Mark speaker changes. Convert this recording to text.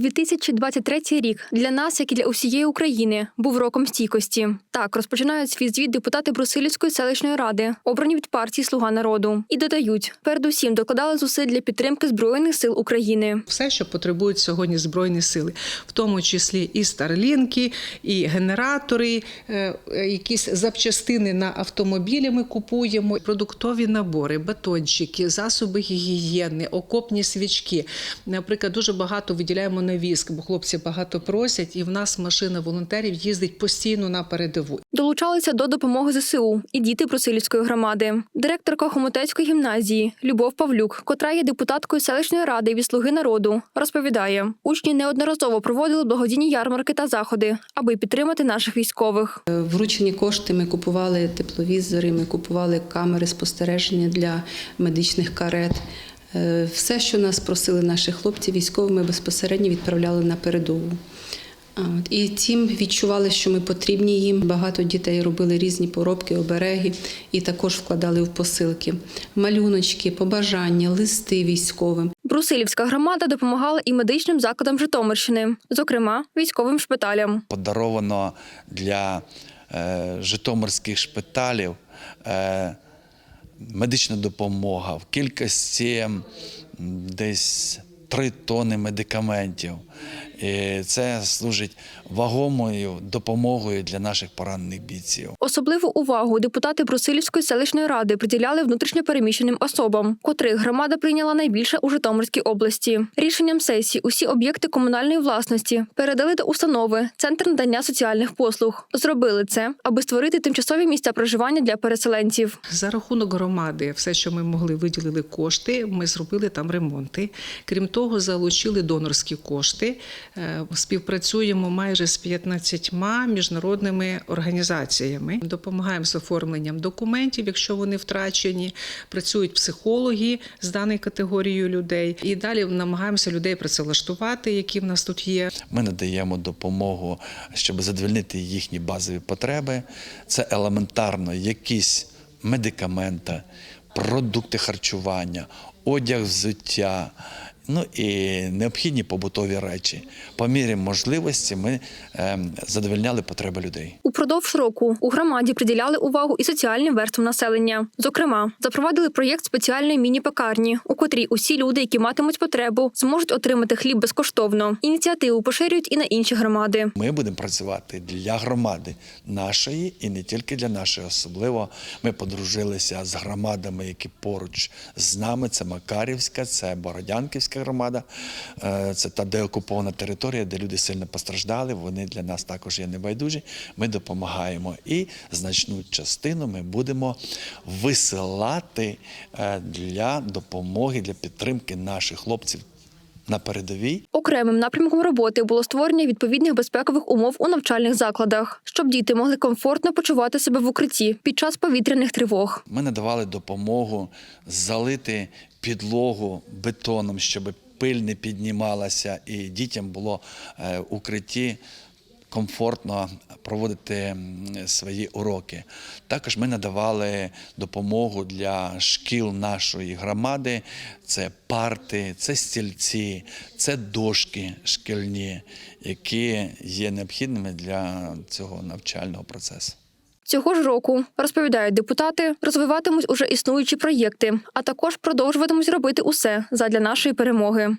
Speaker 1: 2023 рік для нас, як і для усієї України, був роком стійкості. Так розпочинають свій звіт депутати Брусилівської селищної ради, обрані від партії Слуга народу, і додають, передусім докладали зусиль для підтримки збройних сил України.
Speaker 2: все, що потребують сьогодні збройні сили, в тому числі і старлінки, і генератори, е, якісь запчастини на автомобілі. Ми купуємо, продуктові набори, батончики, засоби гігієни, окопні свічки. Наприклад, дуже багато виділяємо на віск, бо хлопці багато просять, і в нас машина волонтерів їздить постійно на передову.
Speaker 1: Долучалися до допомоги ЗСУ і діти Брусилівської громади. Директорка Хомутецької гімназії Любов Павлюк, котра є депутаткою селищної ради від слуги народу, розповідає, учні неодноразово проводили благодійні ярмарки та заходи, аби підтримати наших військових.
Speaker 3: Вручені кошти ми купували тепловізори, ми купували камери спостереження для медичних карет. Е, Все, що нас просили наші хлопці, військові, ми безпосередньо відправляли на передову. І тим відчували, що ми потрібні їм. Багато дітей робили різні поробки, обереги і також вкладали в посилки. Малюночки, побажання, листи військовим.
Speaker 1: Брусилівська громада допомагала і медичним закладам Житомирщини, зокрема військовим шпиталям.
Speaker 4: подаровано для е, житомирських шпиталів е, медична допомога в кількості десь 3 тони медикаментів. І це служить вагомою допомогою для наших поранених бійців.
Speaker 1: Особливу увагу депутати Брусилівської селищної ради приділяли внутрішньопереміщеним особам, котрих громада прийняла найбільше у Житомирській області. Рішенням сесії усі об'єкти комунальної власності передали до установи Центр надання соціальних послуг. Зробили це, аби створити тимчасові місця проживання для переселенців.
Speaker 2: За рахунок громади, все, що ми могли, виділили кошти. Ми зробили там ремонти. Крім того, залучили донорські кошти. Е, Співпрацюємо майже з 15 міжнародними організаціями. Допомагаємо з оформленням документів, якщо вони втрачені. Працюють психологи з даною категорією людей. І далі намагаємося людей працевлаштувати, які в нас тут є.
Speaker 4: Ми надаємо допомогу, щоб задовольнити їхні базові потреби. Це елементарно якісь медикаменти, продукти харчування, одяг, взуття. Ну і необхідні побутові речі. По мірі можливості ми ем, задовольняли потреби людей.
Speaker 1: Упродовж року у громаді приділяли увагу і соціальним верствам населення. Зокрема, запровадили проєкт спеціальної міні-пекарні, у котрій усі люди, які матимуть потребу, зможуть отримати хліб безкоштовно. Ініціативу поширюють і на інші громади.
Speaker 4: Ми будемо працювати для громади нашої і не тільки для нашої. Особливо ми подружилися з громадами, які поруч з нами. Це Макарівська, це Бородянківська громада, Е, це та деокупована територія, де люди сильно постраждали. Вони для нас також є небайдужі. Ми допомагаємо і значну частину ми будемо висилати е, для допомоги, для підтримки наших хлопців на передовій.
Speaker 1: Окремим напрямком роботи було створення відповідних безпекових умов у навчальних закладах, щоб діти могли комфортно почувати себе в укритті під час повітряних тривог.
Speaker 4: Ми надавали допомогу залити підлогу бетоном, щоб пиль не піднімалася, і дітям було е, в укритті комфортно проводити свої уроки. Також ми надавали допомогу для шкіл нашої громади. Це парти, це стільці, це дошки шкільні, які є необхідними для цього навчального процесу.
Speaker 1: Цього ж року розповідають депутати, розвиватимуть уже існуючі проєкти, а також продовжуватимуть робити усе задля нашої перемоги.